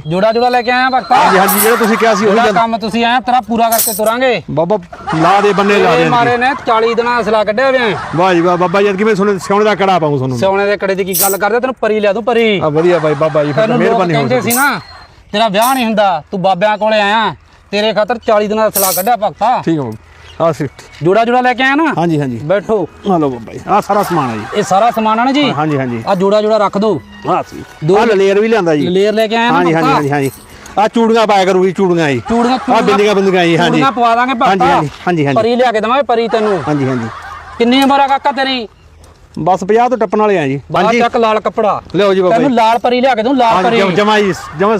ਜੋੜਾ ਜੋੜਾ ਲੈ ਕੇ ਆਇਆ ਭਗਤਾ ਹਾਂਜੀ ਹਾਂਜੀ ਜਿਹੜਾ ਤੁਸੀਂ ਕਿਹਾ ਸੀ ਉਹੀ ਜਿਹੜਾ ਗੱਲ। ਕੰਮ ਤੁਸੀਂ ਆਇਆ ਤੇਰਾ ਪੂਰਾ ਕਰਕੇ ਤੁਰਾਂਗੇ। ਬਾਬਾ ਲਾ ਦੇ ਬੰਨੇ ਲਾ ਦੇ ਇਹ ਮਾਰੇ ਨੇ 40 ਦਿਨਾਂ ਦਾ ਅਸਲਾ ਕੱਢਿਆ ਵਿਆ ਵਾਹ ਜੀ ਵਾਹ ਬਾਬਾ ਜਦ ਕਿ ਮੈਂ ਸੁਣ ਸਿਉਣੇ ਦਾ ਕੜਾ ਪਾਉਂ ਤੁਹਾਨੂੰ। ਸੋਨੇ ਦੇ ਕੜੇ ਦੀ ਕੀ ਗੱਲ ਕਰਦੇ? ਤੈਨੂੰ ਪਰੀ ਲਿਆ ਦੂੰ ਪਰੀ। ਆ ਵਧੀਆ ਬਾਈ ਬਾਬਾ ਜੀ ਫਿਰ ਤਾਂ ਤੈਨੂੰ ਲੋਕ ਮਿਹਰਬਾਨੀ ਹੋ ਕਹਿੰਦੇ ਸੀ ਨਾ ਤੇਰਾ ਵਿਆਹ ਨਹੀਂ ਹੁੰਦਾ ਤੂੰ ਬਾਬਿਆਂ ਕੋਲੇ ਆਇਆ। ਤੇਰੇ ਖਾਤਰ 40 ਦਿਨਾਂ ਦਾ ਅਸਲਾ ਕੱਢਿਆ ਭਗਤਾ ਠੀਕ ਹੈ ਆ ਸੀ ਜੋੜਾ ਜੋੜਾ ਲੈ ਕੇ ਆਇਆ ਨਾ? ਹਾਂਜੀ ਹਾਂਜੀ। ਬੈਠੋ। ਆ ਲਓ ਬਾਬਾ ਜੀ ਆ ਸਾਰਾ ਸਮਾਨ ਹੈ ਜੀ। ਇਹ ਸਾਰਾ ਸਮਾਨ ਆ ਨਾ ਜੀ? ਹਾਂਜੀ ਹਾਂਜੀ। ਆ ਜੋੜਾ ਜੋੜਾ ਰੱਖ ਦੋ। ਆ ਸੀ। ਆ ਲਲੇਰ ਵੀ ਲਿਆਂਦਾ ਜੀ। ਲੇਅਰ ਲੈ ਕੇ ਆਇਆ ਨਾ ਹਾਂਜੀ ਹਾਂਜੀ। ਹਾਂਜੀ ਹਾਂਜੀ। ਆ ਚੂੜੀਆਂ ਪਾਇਆ ਕਰੂ ਜੀ ਚੂੜੀਆਂ ਜੀ। ਚੂੜੀਆਂ ਆ ਬਿੰਦੀਆਂ ਬਿੰਦੀਆਂ ਜੀ ਹਾਂਜੀ। ਚੂੜੀਆਂ ਪਵਾ ਦਾਂਗੇ ਭਗਤਾ ਹਾਂਜੀ ਹਾਂਜੀ ਹਾਂਜੀ ਹਾਂਜੀ। ਪਰੀ ਲਿਆ ਕੇ ਦਵਾਂਗੇ ਪਰੀ ਤੈਨੂੰ। ਹਾਂਜੀ ਹਾਂਜੀ। ਕਿੰਨੀ ਉਮਰ ਆ ਕਾਕਾ ਤੇਰੀ? ਬਸ 50 ਤੋਂ ਟੱਪਣ ਵਾਲੇ ਆ ਜੀ। ਹਾਂਜੀ। ਚੱਕ ਲਾਲ ਕੱਪੜਾ। ਲਿਓ ਜੀ ਬਾਬਾ ਤੈਨੂੰ ਲਾਲ ਪਰੀ ਲਿਆ ਕੇ ਦੂੰ ਲਾਲ ਪਰੀ। ਜਮਾ ਜੀ ਜਮਾ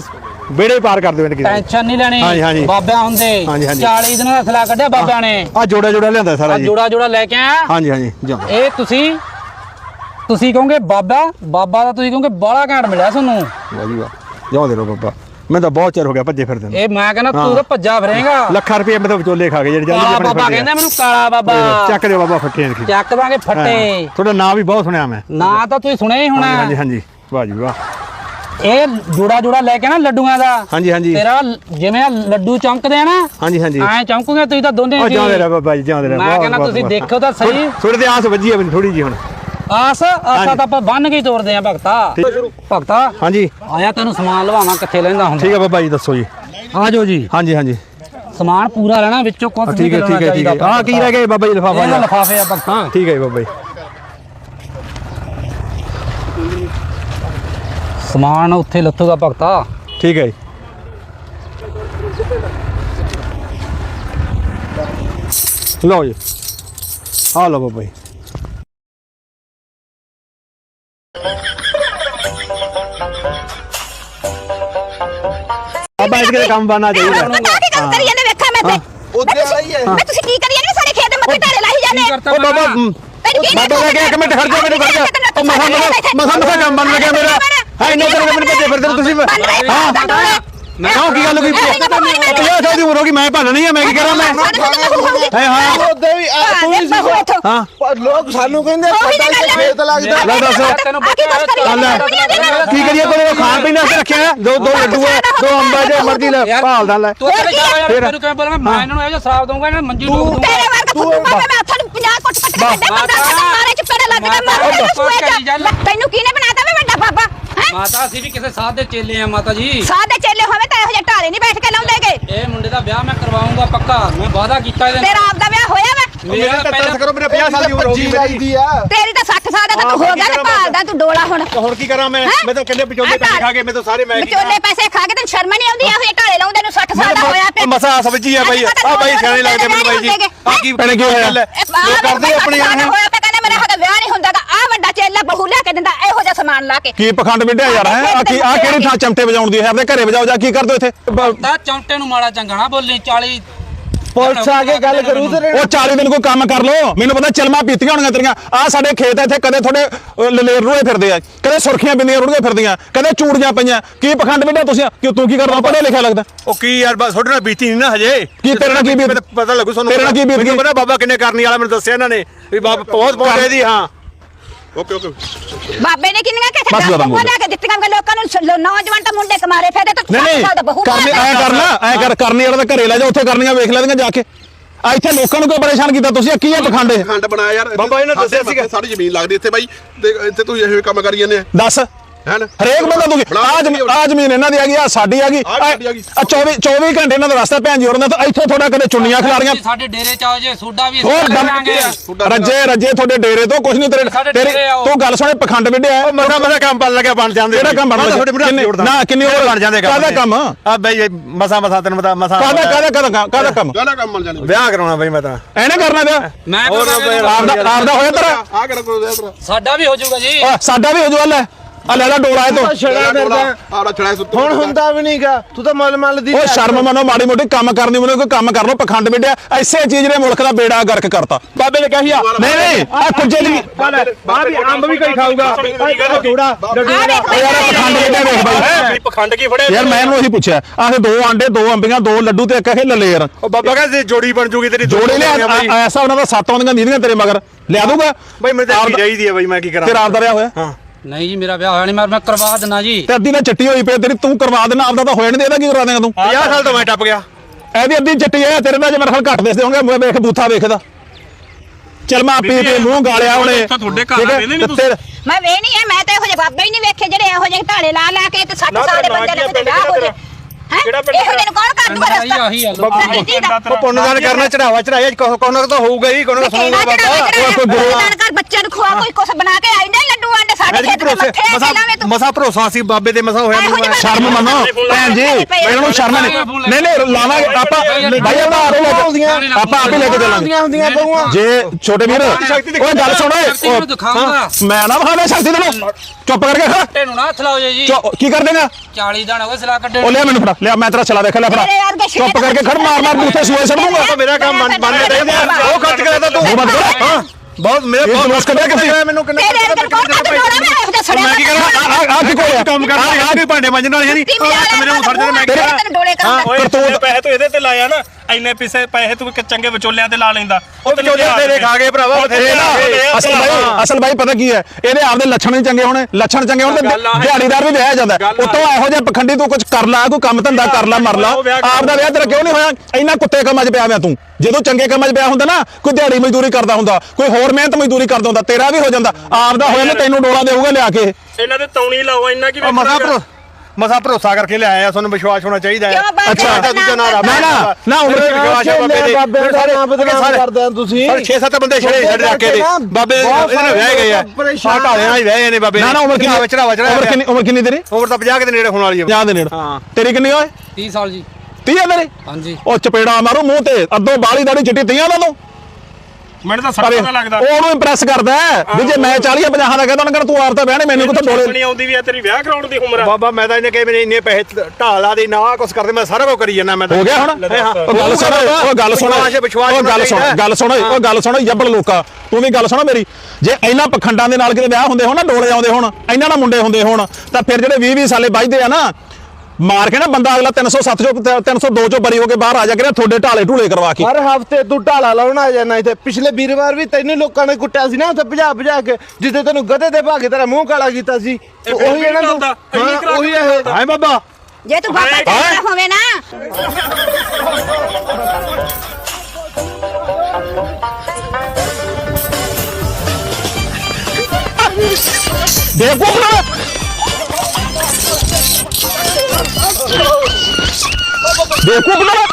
ਬੇੜੇ ਪਾਰ ਕਰ ਦਿਓ ਇਹਨੇ ਕਿਸੇ ਟੈਨਸ਼ਨ ਨਹੀਂ ਲੈਣੀ। ਹਾਂਜੀ, ਹਾਂਜੀ। ਬਾਬਿਆਂ ਹੁੰਦੇ। ਹਾਂਜੀ, ਹਾਂਜੀ। 40 ਦਿਨਾਂ ਦਾ ਅਸਲਾ ਕੱਢਿਆ ਬਾਬਿਆਂ ਨੇ। ਆ ਜੋੜਾ ਜੋੜਾ ਲਿਆਂਦਾ ਸਾਰਾ ਆ ਜੀ। ਜੋੜਾ ਜੋੜਾ ਲੈ ਕੇ ਆਇਆ। ਹਾਂਜੀ ਹਾਂਜੀ ਜਮਾ ਇਹ ਤੁਸੀਂ ਤੁਸੀਂ ਕਹੋਗੇ ਬਾਬਾ ਬਾਬਾ ਦਾ ਤੁਸੀਂ ਕਹੋਗੇ ਬਾਲਾ ਘੈਂਟ ਮਿਲਿਆ ਤੁਹਾਨੂੰ। ਵਾਹ ਜੀ ਵਾਹ ਜਾਓ ਦੇ ਲੋ ਬਾਬਾ। ਮੈਂ ਤਾਂ ਬਹੁਤ ਚਿਰ ਹੋ ਗਿਆ ਭੱਜੇ ਫਿਰਦੇ ਨੂੰ। ਇਹ ਮੈਂ ਕਹਿੰਦਾ ਤੂੰ ਤਾਂ ਭੱਜਾ ਫਿਰੇਗਾ। ਲੱਖਾਂ ਰੁਪਏ ਮੈਂ ਤਾਂ ਵਿਚੋਲੇ ਖਾ ਗਏ ਜਿਹੜੇ ਜਲਦੀ ਕਾਲਾ ਆਪਣੇ ਬਾਬਾ ਕਹਿੰਦਾ ਮੈਨੂੰ ਕਾਲਾ ਬਾਬਾ। ਚੱਕ ਦਿਓ ਬਾਬਾ ਫੱਟੇ ਨੇ ਚੱਕ ਦਾਂਗੇ ਫੱਟੇ। ਤੁਹਾਡਾ ਨਾਮ ਵੀ ਬਹੁਤ ਸੁਣਿਆ ਮੈਂ। ਨਾ ਤਾਂ ਤੁਸੀਂ ਸੁਣਿਆ ਹੀ ਹੋਣਾ। ਹਾਂਜੀ ਹਾਂਜੀ। ਵਾਹ ਜੀ ਵਾਹ। ਇਹ ਜੋੜਾ ਜੋੜਾ ਲੈ ਕੇ ਨਾ ਲੱਡੂਆਂ ਦਾ। ਹਾਂਜੀ ਹਾਂਜੀ। ਤੇਰਾ ਜਿਵੇਂ ਆਹ ਲੱਡੂ ਚਮਕਦੇ ਆ ਨਾ ਹਾਂਜੀ ਹਾਂਜੀ। ਐ ਚਮਕੂਗੇ ਤੁਸੀਂ ਤਾਂ ਦੋਨੇ ਜੀ। ਜਾਂਦੇ ਰਹਿ ਬਾਬਾ ਜੀ ਜਾਂਦੇ ਰਹਿ। ਮੈਂ ਕਹਿੰਦਾ ਤੁਸੀਂ ਦੇਖੋ ਤਾਂ ਸਹੀ। ਥੋੜੇ ਤੇ ਆਸ ਵੱਜੀ ਆ ਮੈਨੂੰ ਥੋੜੀ ਜੀ ਹੁਣ। ਆਸ ਆਸਾ ਤਾਂ ਆਪਾਂ ਬੰਨ ਕੇ ਹੀ ਤੋਰਦੇ ਆ ਭਗਤਾ। ਭਗਤਾ ਹਾਂਜੀ। ਆਇਆ ਤੈਨੂੰ ਸਮਾਨ ਲਵਾਵਾਂ ਕਿੱਥੇ ਲੈਂਦਾ ਹੁੰਦਾ? ਠੀਕ ਹੈ ਬਾਬਾ ਜੀ ਦੱਸੋ ਜੀ। ਆ ਜਾਓ ਜੀ। ਹਾਂਜੀ ਹਾਂਜੀ। ਸਮਾਨ ਪੂਰਾ ਲੈਣਾ ਵਿੱਚੋਂ ਕੁਝ ਹਾਂ, ਠੀਕ ਹੈ ਠੀਕ ਹੈ ਠੀਕ ਹੈ। ਆ ਕੀ ਰਹਿ ਗਿਆ ਬਾਬਾ ਜੀ ਲਿਫਾਫਾ ਇਹ ਲਫਾਫੇ ਆ ਭਗਤਾ। ਠੀਕ ਹੈ ਬਾਬਾ ਜੀ। ਸਮਾਨ ਉੱਥੇ ਲੱਥੂਗਾ ਭਗਤਾ। ਠੀਕ ਹੈ ਜੀ। ਲਓ ਜੀ। ਆ ਲਓ ਬਾਬਾ ਜੀ। ਬਾਬਾ ਇਸ ਕੇ ਕੰਮ ਬਣਨਾ ਚਾਹੀਦਾ। ਕੀ ਕੰਮ ਕਰੀ ਜਾਂਦੇ ਵੇਖਾਂ ਮੈਂ ਤੇ ਉਹਦੇ ਵਾਲਾ ਹੀ ਹੈ। ਮੈਂ ਤੁਸੀਂ ਕੀ ਕਰੀ ਜਾਂਦੇ ਸਾਡੇ ਖੇਤ ਦੇ ਮੱਥੇ ਢਾਰੇ ਲਾਈ ਜਾਂਦੇ ਕਰਤਾ ਉਹ ਬਾਬਾ ਹਮ, ਤੈਨੂੰ ਕੀ ਬਾਬਾ ਦਾ ਕਿਹਾ ਇੱਕ ਮਿੰਟ ਖੜ ਜਾ ਮੈਨੂੰ ਖੜ ਜਾ। ਉਹ ਮਸਾ ਮਸਾ ਮਸਾ ਮਸਾ ਕੰਮ ਬਣ ਲੱਗਿਆ ਮੇਰਾ। ਹਾਂ ਇੰਨਾ ਚਿਰ ਹੋ ਗਿਆ ਮੈਨੂੰ ਭੱਜੇ ਫਿਰਦੇ ਨੂੰ ਤੁਸੀਂ ਹਾਂ ਕਿਉਂ ਕੀ ਗੱਲ ਹੋਈ 50 ਸਾਲ ਦੀ ਉਮਰ ਹੋ ਗਈ ਮੈਂ ਭੰਨ ਨਹੀਂ ਆ ਮੈਂ ਕੀ ਕਰਾਂ ਮੈਂ ਹੈ ਹਾਂ ਉਹਦੇ ਵੀ ਆ ਤੂੰ ਹੀ ਸੀ ਹਾਂ ਪਰ ਲੋਕ ਸਾਨੂੰ ਕਹਿੰਦੇ ਪਤਾ ਹੀ ਖੇਤ ਲੱਗਦਾ ਲੈ ਦੱਸ ਤੈਨੂੰ ਆ ਕੀ ਕਰੀਏ ਕੋਈ ਖਾਣ ਪੀਣ ਵਾਸਤੇ ਰੱਖਿਆ ਹੈ? ਦੋ ਦੋ ਲੱਡੂ ਹੈ ਦੋ ਅੰਬਾ ਜੇ ਮਰਜ਼ੀ ਲੈ ਭਾਲਦਾ ਲੈ ਤੂੰ ਜਾ ਯਾਰ ਤੈਨੂੰ ਕਿਵੇਂ ਬੋਲਾਂ ਮੈਂ ਇਹਨਾਂ ਨੂੰ ਇਹ ਜਿਹਾ ਸ਼ਰਾਬ ਦਊਂਗਾ ਇਹਨਾਂ ਨੂੰ ਮੰਜੀ ਡੋਬ ਦਊਂਗਾ ਤੇਰੇ ਵਰਗਾ ਫੁੱਟੂ ਪਾਵੇ ਮੈਂ ਹੱਥਾਂ ਨੂੰ 50 ਕੁੱਟ ਪੱਟ ਕੇ ਕੱਢੇ ਬੰਦਾ ਸਾਡਾ ਮਾਰੇ ਚਪੇੜੇ ਲੱਗਦੇ ਮਾਰੇ ਤੈਨੂੰ ਚ ਕਿਹਨੇ ਹੈ ਮਾਤਾ ਅਸੀਂ ਵੀ ਕਿਸੇ ਸਾਧ ਦੇ ਚੇਲੇ ਆ ਮਾਤਾ ਜੀ। ਸਾਡੇ ਚੇਲੇ ਹੋਵੇ ਤਾਂ ਇਹੋ ਜਿਹੇ ਢਾਰੇ ਨਹੀਂ ਬੈਠ ਕੇ ਲਾਉਂਦੇਗੇ ਇਹ ਮੁੰਡੇ ਦਾ ਵਿਆਹ ਮੈਂ ਕਰਵਾਉਂਗਾ ਪੱਕਾ। ਮੈਂ ਵਾਅਦਾ ਕੀਤਾ ਇਹਦੇ ਤੇਰਾ ਆਪਦਾ ਵਿਆਹ ਹੋਇਆ ਵਾ। ਮੇਰਾ ਪਹਿਲਾਂ ਕਰੋ ਮੇਰੇ 50 ਸਾਲ ਦੀ ਉਮਰ ਹੋ ਗਈ ਮੇਰੀ। ਲੱਗਦੀ ਆ। ਤੇਰੀ ਤਾਂ 60 ਸਾਲ ਦਾ ਤਾਂ ਤੂੰ ਹੋ ਗਿਆ ਤੇ ਭਾਲਦਾ ਤੂੰ ਡੋਲਾ ਹੁਣ। ਹੁਣ ਕੀ ਕਰਾਂ ਮੈਂ? ਮੈਂ ਤਾਂ ਕਿੰਨੇ ਵਿਚੋਲੇ ਪੈਸੇ ਖਾ ਕੇ ਮੈਂ ਤਾਂ ਸਾਰੇ ਮੈਂ ਕੀ ਵਿਚੋਲੇ ਪੈਸੇ ਖਾ ਕੇ ਤੈਨੂੰ ਸ਼ਰਮ ਨਹੀਂ ਆਉਂਦੀ? ਇਹੋ ਜਿਹੇ ਢਾਰੇ ਲਾਉਂਦੇ ਨੂੰ 60 ਸਾਲ ਦਾ ਹੋਇਆ ਪਿਆ। ਮਸਾ ਸਬਜੀ ਆ ਬਾਈ। ਆ ਬਾਈ ਸਿਆਣੇ ਲੱਗਦੇ ਮੈਨੂੰ ਬਾਈ ਜੀ। ਆ ਕੀ ਪੈਣੇ ਕੀ ਹੋਇਆ? ਲੋਕ ਕਰਦੇ ਆਪਣੇ ਆ ਹੋਇਆ ਤਾਂ ਕਹਿੰਦੇ ਮੇਰੇ ਹੱਥ ਵਿਆਹ ਨਹੀਂ ਹੁੰਦਾਗਾ ਆ ਵੱਡਾ ਚੇਲਾ ਬਹੂ ਲਿਆ ਕੇ ਦਿੰਦਾ। ਸਮਾਨ ਲਾ ਕੇ। ਕੀ ਪਖੰਡ ਵਿੱਢਿਆ ਯਾਰ ਹੈ? ਆ ਕੀ ਆ ਕਿਹੜੀ ਥਾਂ ਚਮਟੇ ਵਜਾਉਣ ਦੀ ਹੈ? ਆਪਣੇ ਘਰੇ ਵਜਾਓ ਜਾ ਕੀ ਕਰਦੇ ਹੋ ਇੱਥੇ? ਬ- ਤਾਂ ਚੌਂਟੇ ਨੂੰ ਮਾੜਾ ਚੰਗਾ ਨਾ ਬੋਲੀ 40 ਪੁਲਿਸ ਆ ਕੇ ਗੱਲ ਕਰੂ ਤੇ ਉਹ 40 ਦਿਨ ਕੋਈ ਕੰਮ ਕਰ ਲੋ ਮੈਨੂੰ ਪਤਾ ਚਲਮਾ ਪੀਤੀਆਂ ਹੋਣਗੀਆਂ ਤੇਰੀਆਂ। ਆ ਸਾਡੇ ਖੇਤ ਆ ਇੱਥੇ ਕਦੇ ਥੋੜੇ ਲਲੇਰ ਰੋਏ ਫਿਰਦੇ ਆ। ਕਦੇ ਸੁਰਖੀਆਂ ਬਿੰਦੀਆਂ ਰੁੜੀਆਂ ਫਿਰਦੀਆਂ ਕਦੇ ਚੂੜੀਆਂ ਪਈਆਂ। ਕੀ ਪਖੰਡ ਵਿੱਢਿਆ ਤੁਸੀਂ? ਕਿ ਤੂੰ ਕੀ ਕਰਦਾ? ਪੜ੍ਹਿਆ ਲਿਖਿਆ ਲੱਗਦਾ? ਉਹ ਕੀ ਯਾਰ ਬਸ ਤੁਹਾਡੇ ਨਾਲ ਬੀਤੀ ਨਹੀਂ ਨਾ ਹਜੇ। ਕੀ ਤੇਰੇ ਨਾਲ ਕੀ ਬੀਤ- ਮੈਨੂੰ ਪਤਾ ਲੱਗੂ ਤੁਹਾਨੂੰ ਤੇਰੇ ਨਾਲ ਕੀ ਬੀਤ ਗਈ? ਮੈਨੂੰ ਪਤਾ ਬਾਬਾ ਕਿੰਨੇ ਕਰਨੀ ਵਾਲਾ ਮੈਨੂੰ ਦੱਸਿਆ ਇਹਨਾਂ ਨੇ ਵੀ ਬਾਬਾ ਬਹੁਤ ਬਹੁਤ ਇਹਦੀ ਹਾਂ। ਓਕੇ ਓਕੇ ਬਾਬੇ ਨੇ ਕਿੰਨੀਆਂ ਕਿ ਬਸ ਬਾਬਾ ਉਹ ਲਿਆ ਕੇ ਦਿੱਤੀਆਂ ਕਿ ਲੋਕਾਂ ਨੂੰ ਸ- ਨੌਜਵਾਨ ਤਾਂ ਮੁੰਡੇ ਕਮਾਰੇ ਫਿਰਦੇ ਤਾਂ ਨਹੀਂ ਨਹੀਂ ਸਾਲ ਦਾ ਬਹੂ ਕਰਨੀ ਐ ਕਰਨਾ ਐ ਕਰ ਕਰਨੀ ਵਾਲਾ ਤਾਂ ਘਰੇ ਲੈ ਜਾ ਉੱਥੇ ਕਰਨੀਆਂ ਵੇਖ ਲੈਂਦੀਆਂ ਜਾ ਕੇ। ਆ ਇੱਥੇ ਲੋਕਾਂ ਨੂੰ ਕਿਉਂ ਪਰੇਸ਼ਾਨ ਕੀਤਾ? ਤੁਸੀਂ ਆ ਕੀ ਹੈ ਪਖੰਡ ਇਹ? ਖੰਡ ਬਣਾਇਆ ਯਾਰ। ਬਾਬਾ ਇਹਨੇ ਦੱਸਿਆ ਸੀਗਾ। ਸਾਡੀ ਜ਼ਮੀਨ ਲੱਗਦੀ ਇੱਥੇ ਬਾਈ। ਤੇ ਇੱਥੇ ਤੂੰ ਇਹੋ ਕੰਮ ਕਰੀ ਜਾਂਦੇ ਆ। ਦੱਸ। ਹੈਨ? ਹਰੇਕ ਬੰਦਾ ਬਣਾ ਆ ਜ਼ਮੀਨ ਆ ਜ਼ਮੀਨ ਇਹਨਾਂ ਦੀ ਆ ਗਈ ਆ ਸਾਡੀ ਆ ਗਈ ਆ ਗਈ। ਆ 24 24 ਘੰਟੇ ਇਹਨਾਂ ਦਾ ਰਸਤਾ ਭੈਣ ਜੀ ਹੋਰਾਂ ਦਾ ਤਾਂ ਇੱਥੇ ਥੋੜਾ ਕਦੇ ਚੁੰਨੀਆਂ ਖਿਲਾਰੀਆਂ ਸਾਡੇ ਡੇਰੇ ਚ ਆਓ ਜੇ ਸੋਡਾ ਵੀ ਰੱਜੇ ਰੱਜੇ ਤੁਹਾਡੇ ਡੇਰੇ ਤੋਂ ਕੁਝ ਨਹੀਂ ਤੇਰੇ। ਤੂੰ ਗੱਲ ਸੁਣੇ ਪਖੰਡ ਵਿੱਢਿਆ। ਉਹ ਮਸਾ ਮਸਾ ਕੰਮ ਬਣ ਲੱਗਿਆ ਬਣ ਜਾਂਦੇ ਕਿਹੜਾ ਕੰਮ ਬਣ ਲੱਗਿਆ? ਨਾ, ਕਿੰਨੇ ਹੋਰ ਬਣ ਜਾਂਦੇ ਕੰਮ ਕਾਹਦਾ ਕੰਮ? ਆ ਬਈ ਮਸਾ ਮਸਾ ਤੈਨੂੰ ਪਤਾ ਮਸਾ ਕਾਹਦਾ ਕਾਹਦਾ ਕਾਹਦਾ ਕਾਹਦਾ ਕੰਮ? ਗਾਣਾ ਕੰਮ ਬਣ ਜਾਣੀ ਵਿਆਹ ਕਰਾਉਣਾ ਬਈ ਮੈਂ ਤਾਂ। ਐਨੇ ਕਰਨਾ ਪਿਆ ਮੈਂ ਆਪਦਾ ਆਪਦਾ ਹੋਇਆ ਤੇਰਾ? ਆ ਕਿਹੜਾ ਕੋਈ ਤੇਰਾ? ਸਾਡਾ ਵੀ ਹੋ ਜਾਊਗਾ ਜੀ। ਸਾਡਾ ਵੀ ਹੋ ਜੂ ਲੈ। ਆ ਲੈ ਲੈ ਡੋਲਾ ਇਹ ਤੋਂ। ਛੜਾ ਫਿਰਦਾ। ਆੜਾ ਛੜਾ ਸੁੱਤ ਹੁਣ ਹੁੰਦਾ ਵੀ ਨਹੀਂਗਾ। ਤੂੰ ਤਾਂ ਮਲ ਮਲ ਦੀ ਉਹ ਸ਼ਰਮ ਮੰਨੋ ਮਾੜੀ ਮੋਟੀ ਕੰਮ ਕਰਨੀ ਮੈਨੂੰ ਕੋਈ ਕੰਮ ਕਰ ਲੋ ਪਖੰਡ ਵਿੱਢਿਆ। ਐਸੇ ਚੀਜ਼ ਨੇ ਮੁਲਕ ਦਾ ਬੇੜਾ ਗਰਕ ਕਰਤਾ। ਬਾਬੇ ਨੇ ਕਹੀ ਆ ਨਹੀਂ ਨਹੀਂ ਆ ਕੁਝੇ ਦੀ ਆ ਵੀ ਅੰਬ ਵੀ ਕੋਈ ਖਾਊਗਾ। ਉਹ ਯਾਰ ਪਖੰਡ ਵਿੱਢਿਆ ਵੇਖ ਬਾਈ। ਪਖੰਡ ਕੀ ਫੜਿਆ ਯਾਰ ਮੈਂ ਇਹਨੂੰ ਉਹੀ ਪੁੱਛਿਆ। ਆਹ ਦੋ ਆਂਡੇ ਦੋ ਅੰਬੀਆਂ ਦੋ ਲੱਡੂ ਤੇ ਇੱਕ ਇਹ ਲਲੇਰ ਉਹ ਬਾਬਾ ਕਹਿੰਦੇ ਜੋੜੀ ਬਣ ਜੂਗੀ ਤੇਰੀ ਜੋੜੇ ਲਿਆ ਐਸਾ ਉਹਨਾਂ ਦਾ ਸੱਤ ਆਉਂਦੀਆਂ ਨੀਂਦੀਆਂ ਤੇਰੇ ਮਗਰ। ਲਿਆ ਦੂਗਾ ਬਈ ਮੈਨੂੰ ਤਾਂ ਚਾਹੀਦੀ ਹੈ ਬਈ ਮੈਂ ਕੀ ਕਰਾਂ? ਤੇਰਾ ਆਪਦਾ ਰਿਹਾ ਹੋਇਆ। ਨਹੀਂ ਜੀ ਮੇਰਾ ਵਿਆਹ ਹੋਇਆ ਨਹੀਂ ਮੈਂ ਮੈਂ ਕਰਵਾ ਦਿੰਦਾ ਜੀ। ਤੇ ਅੱਧੀ ਨਾਲ ਚਿੱਟੀ ਹੋਈ ਪਈ ਤੇਰੀ ਤੂੰ ਕਰਵਾ ਦੇਣਾ ਆਪਦਾ ਤਾਂ ਹੋਇਆ ਨਹੀਂ ਇਹਦਾ ਕੀ ਕਰਵਾ ਦੇਗਾ ਤੂੰ? 50 ਸਾਲ ਤੋਂ ਮੈਂ ਟੱਪ ਗਿਆ। ਇਹਦੀ ਅੱਧੀ ਚਿੱਟੀ ਹੈ ਤੇਰੇ ਨਾਲ ਜੇ ਮੇਰੇ ਖਿਆਲ ਘੱਟ ਦੇਸਦੇ ਹੋਣਗੇ ਮੈਂ ਵੇਖ ਬੂਥਾ ਵੇਖਦਾ। ਚਲ ਮੈਂ ਪੀ ਪੀ ਮੂੰਹ ਗਾਲਿਆ ਉਹਨੇ। ਤੁਹਾਡੇ ਘਰ ਠੀਕ ਹੈ? ਆਉਂਦੇ ਨੀ ਤੇ ਤੁਸੀਂ। ਮੈਂ ਵੇ ਨਹੀਂ ਹੈ ਮੈਂ ਤਾਂ ਇਹੋ ਜਿਹੇ ਬਾਬੇ ਹੀ ਨਹੀਂ ਵੇਖੇ ਜਿਹੜੇ ਇਹੋ ਜਿਹੇ ਢਾਲੇ ਲਾ ਲਾ ਕੇ ਤੇ ਸੱਟ ਨਾ ਸਾਰੇ ਨਾ ਬੰਦੇ ਕੀ ਆ ਨੇ ਪਿੰਡ ਵਿਆਹ ਹੋ ਜੇ ਹੈ ਕਿਹੜਾ ਪਿੰਡ ਇਹੋ ਜਿਹੇ ਨੂੰ ਕੌਣ ਕਰ ਦੂਗਾ ਦਾ ਹੀ ਆਹੀ ਆ ਲੋਕਾਂ। ਦਾ। ਰਸਤਾ ਉਹ ਪੁੰਨਦਾਨ ਕਰਨਾ ਚੜਾਵਾ ਚੜਾਇਆ ਕੋਹ ਕੋਹ ਨਾ ਤਾਂ ਹੋਊਗਾ ਹੀ ਕੋਹ ਨਾ ਸੁਣੂਗਾ ਬਾਬਾ। ਕੋਈ ਗੁਰੂ- ਦਾਨ ਕਰ ਬੱਚਿਆਂ ਨੂੰ ਖਵਾ ਕੋਈ ਕੁਛ ਬਣਾ ਕੇ ਆਈ ਨਹੀਂ ਲੱਡੂ ਆਂਡੇ ਸਾਡੇ ਖੇਤ ਦੇ ਮਸਾ ਲਾਵੇਂ ਤੂੰ। ਮਸਾ ਭਰੋਸਾ ਸੀ ਬਾਬੇ ਦੇ ਮਸਾ ਹੋਇਆ ਮੈਨੂੰ ਸ਼ਰਮ ਮੰਨੋ। ਭੈਣ ਜੀ ਇਹਨਾਂ ਨੂੰ ਸ਼ਰਮ ਨਹੀਂ। ਨਹੀਂ ਨਹੀਂ ਲਾਵਾਂਗੇ। ਆਪਾਂ ਭਾਈ ਆਪਾਂ ਆਪੇ ਲੈ ਕੇ ਆਪਾਂ ਆਪੇ ਲੈ ਕੇ ਚੱਲਾਂਗੇ। ਹੁੰਦੀਆਂ ਬਹੂਆਂ। ਜੇ ਛੋਟੇ ਵੀਰ ਓਏ ਗੱਲ ਸੁਣ ਓਏ। ਮੈਂ ਨਾ ਵਿਖਾਵੇ ਸ਼ਕਤੀ ਤੈਨੂੰ। ਚੁੱਪ ਕਰਕੇ ਖੜਾ। ਤੈਨੂੰ ਨਾ ਹੱਥ ਲਾਓ ਜੀ ਚੁੱਪ- ਕੀ ਕਰ ਦੇਗਾ 40 ਦਿਨ ਹੋ ਗਏ ਸਲਾਹ ਕੱਢੇ ਉਹ ਲਿਆ ਮੈਨੂੰ ਫੜਾ। ਲਿਆ ਮੈਂ ਤੇਰਾ ਛਲਾ ਵੇਖ ਲੈ ਫੜਾ। ਚੁੱਪ ਕਰਕੇ ਖੜ ਮਾਰ ਮਾਰ ਬੂਥੇ ਸੂਏ ਛੱਡ ਦੂੰਗਾ ਮੇਰਾ ਕੰਮ ਮੰਨ ਲੈ ਉਹ ਖਰਚ ਕਰਿਆ ਤਾਂ ਤੂੰ। ਉਹ ਬੰਦ ਕਰ ਹਾਂ। ਬਹੁਤ ਮੇਰੇ ਕਿੱਥੇ? ਮੈਨੂੰ ਕਿੰਨਾ ਤੇਰੇ ਅੰਦਰ ਕੌਣ ਮੈਂ ਮੈਂ ਕੀ ਕਰਾਂ? ਆ ਆ ਕੀ ਕੋਲ ਕੰਮ ਕਰਦਾ ਆ ਵੀ ਭਾਂਡੇ ਮਾਂਜਣ ਵਾਲੇ ਨਹੀਂ ਮੇਰੇ ਨੂੰ ਫੜ ਜਾ ਮੈਂ ਤੇਰੇ ਤੈਨੂੰ ਡੋਲੇ ਕਰਾਂ ਓਏ ਤੂੰ ਪੈਸੇ ਤੂੰ ਇਹਦੇ ਤੇ ਲਾਇਆ ਨਾ ਇੰਨੇ ਪੈਸੇ ਪੈਸੇ ਤੂੰ ਕਿ ਚੰਗੇ ਵਿਚੋਲਿਆਂ ਤੇ ਲਾ ਲੈਂਦਾ। ਉਹ ਵਿਚੋਲੇ ਤੇਰੇ ਖਾ ਗਏ ਭਰਾਵਾ ਬਥੇਰੇ ਇਹ ਨਾ। ਅਸਲ ਬਾਈ ਅਸਲ ਬਾਈ ਪਤਾ ਕੀ ਹੈ? ਇਹਦੇ ਆਪਦੇ ਲੱਛਣ ਨਹੀਂ ਚੰਗੇ ਹੋਣੇ ਲੱਛਣ ਚੰਗੇ ਹੋਣ ਤੇ। ਦਿਹਾੜੀਦਾਰ ਵੀ ਵਿਆਹ ਜਾਂਦਾ। ਉਤੋਂ ਇਹੋ ਜਿਹਾ ਪਖੰਡੀ ਤੂੰ ਕੁਝ ਕਰ ਲਾ ਕੋਈ ਕੰਮ ਧੰਦਾ ਕਰ ਲਾ ਮਰ ਲਾ। ਕਰ ਆਪਦਾ ਵਿਆਹ ਤੇਰਾ ਕਿਉਂ ਨਹੀਂ ਹੋਇਆ? ਇੰਨਾ ਕੁੱਤੇ ਕੰਮਾਂ 'ਚ ਪਿਆ ਹੋਇਆ ਤੂੰ। ਜਦੋਂ ਚੰਗੇ ਕੰਮਾਂ 'ਚ ਪਿਆ ਹੁੰਦਾ ਨਾ ਕੋਈ ਦਿਹਾੜੀ ਮਜ਼ਦੂਰੀ ਕਰਦਾ ਹੁੰਦਾ ਕੋਈ ਹੋਰ ਮਿਹਨਤ ਮਜ਼ਦੂਰੀ ਕਰਦਾ ਹੁੰਦਾ ਤੇਰਾ ਵੀ ਹੋ ਜਾਂਦਾ। ਆਪਦਾ ਹੋਇਆ ਨਾ ਤੈਨੂੰ ਡੋਲਾ ਦੇਊਗਾ ਲਿਆ ਕੇ। ਇਹਨਾਂ ਦੇ ਤੌਣੀ ਲਾਓ ਇੰਨਾ ਕੀ ਮਸਾ ਭਰੋ ਮਸਾ ਭਰੋਸਾ ਕਰਕੇ ਲਿਆਇਆ ਤੁਹਾਨੂੰ ਵਿਸ਼ਵਾਸ ਹੋਣਾ ਚਾਹੀਦਾ ਹੈ। ਅੱਛਾ, ਦਾ ਦੂਜਾ ਨਾ ਰੱਬ ਨਾ ਨਾ ਨਾ ਉਮਰ ਵਿਸ਼ਵਾਸ ਹੈ ਬਾਬੇ ਦੇ। ਬਾਬੇ ਦਾ ਸਾਰੇ- ਨਾਮ ਬਦਨਾਮ ਕਰਦੇ ਆ ਤੁਸੀਂ? ਸਾਰੇ 6-7 ਬੰਦੇ ਛੜੇ ਛੜੇ ਰੱਖੇ ਦੇ। ਬਾਬੇ ਨਾਲ ਵਿਆਹ ਗਏ ਆ। ਆ ਢਾਲਿਆਂ ਹੀ ਵਿਆਹ ਨੇ ਬਾਬੇ। ਨਾ ਨਾ ਉਮਰ ਕਿੰਨੀ ਚੜਾਵਾ ਚੜਾਵਾ ਉਮਰ ਕਿੰਨੀ ਉਮਰ ਕਿੰਨੀ ਤੇਰੀ? ਉਮਰ ਤਾਂ 50 ਦੇ ਨੇੜੇ ਹੋਣ ਵਾਲੀ ਹੈ 50 ਦੇ ਨੇੜੇ। ਹਾਂ। ਤੇਰੀ ਕਿੰਨੀ ਓਏ? 30 ਸਾਲ ਜੀ। 30 ਆ ਤੇਰੀ? ਹਾਂਜੀ। ਉਹ ਚਪੇੜਾ ਮਾਰੂ ਮੂੰਹ ਤੇ ਅੱਧੋ ਬਾਲੀ ਦਾੜੀ ਚਿੱਟੀ ਤੀਆਂ ਦਾ ਤੂੰ। ਮੈਨੂੰ ਤਾਂ ਸੱਟ ਦਾ ਲੱਗਦਾ। ਉਹ ਉਹਨੂੰ ਇੰਪ੍ਰੈਸ ਕਰਦਾ ਵੀ ਜੇ ਮੈਂ 40 50 ਦਾ ਕਹਿੰਦਾ ਉਹਨਾਂ ਕਹਿੰਦਾ ਤੂੰ ਆਪ ਤਾਂ ਬਹਿਣੇ ਮੈਨੂੰ ਕਿੱਥੋਂ ਡੋਲੇ ਨਹੀਂ ਆਉਂਦੀ ਵੀ ਆ ਤੇਰੀ ਵਿਆਹ ਕਰਾਉਣ ਦੀ ਉਮਰ ਆ। ਬਾਬਾ ਮੈਂ ਤਾਂ ਇਹਨੇ ਕਹੇ ਮੇਰੇ ਇੰਨੇ ਪੈਸੇ ਢਾਲਾ ਦੇ ਨਾ ਕੁਛ ਕਰਦੇ ਮੈਂ ਸਾਰਾ ਕੁਝ ਕਰੀ ਜਾਂਦਾ ਮੈਂ ਤਾਂ। ਹੋ ਗਿਆ ਹੁਣ। ਉਹ ਗੱਲ ਸੁਣ ਉਹ ਗੱਲ ਸੁਣ ਉਹ ਗੱਲ ਸੁਣ ਗੱਲ ਸੁਣ ਉਹ ਗੱਲ ਸੁਣ ਯੱਬਲ ਲੋਕਾ ਤੂੰ ਵੀ ਗੱਲ ਸੁਣ ਮੇਰੀ। ਜੇ ਇਹਨਾਂ ਪਖੰਡਾਂ ਦੇ ਨਾਲ ਕਿਤੇ ਵਿਆਹ ਹੁੰਦੇ ਹੋਣ ਨਾ ਡੋਲੇ ਆਉਂਦੇ ਹੋਣ ਇਹਨਾਂ ਨਾਲ ਮੁੰਡੇ ਹੁੰਦੇ ਹੋਣ ਤਾਂ ਫਿਰ ਜਿਹੜੇ 20 20 ਸਾਲੇ ਵੱਜਦੇ ਆ ਨਾ ਮਾਰ ਕੇ ਨਾ ਬੰਦਾ ਅਗਲਾ 307 ਚੋਂ 302 ਚੋਂ ਬਰੀ ਹੋ ਕੇ ਬਾਹਰ ਆ ਜਾ ਕੇ ਤੁਹਾਡੇ ਢਾਲੇ ਢੂਲੇ ਕਰਵਾ ਕੇ। ਹਰ ਹਫ਼ਤੇ ਤੂੰ ਢਾਲਾ ਲਾਉਣਾ ਆ ਜਾਣਾ ਇੱਥੇ ਪਿਛਲੇ ਵੀਰਵਾਰ ਵੀ ਤੈਨੂੰ ਲੋਕਾਂ ਨੇ ਕੁੱਟਿਆ ਸੀ ਨਾ ਉੱਥੇ ਭਜਾ ਭਜਾ ਕੇ ਜਿੱਦੇ ਤੈਨੂੰ ਗਧੇ ਦੇ ਭਾਗੇ ਤੇਰਾ ਮੂੰਹ ਕਾਲਾ ਕੀਤਾ ਸੀ। ਇਹ ਉਹੀ ਹੈ ਨਾ ਹਾਂ, ਉਹੀ ਕੇ ਹੈ ਹਾਂ ਬਾਬਾ। ਜੇ ਤੂੰ ਬਾਬਾ ਚੰਗਾ ਹੋਵੇ ਨਾ ਦੇਖੋ ਬਣਾ ਦੇਖੋ ਬਣਾ